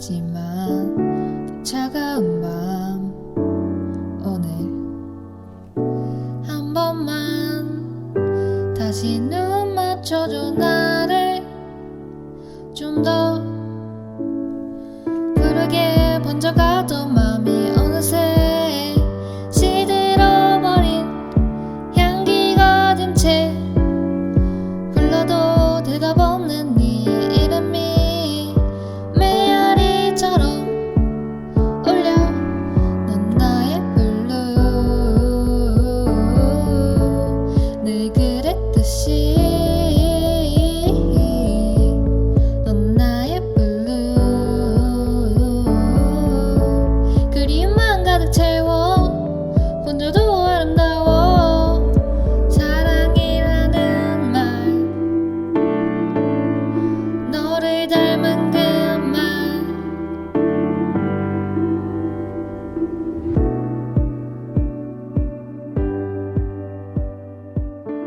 같지만 차가운 밤 오늘 한 번만 다시 눈 맞춰줘 나를 좀 더 그러게 번져가던 마음이 어느새 시들어버린 향기가 든채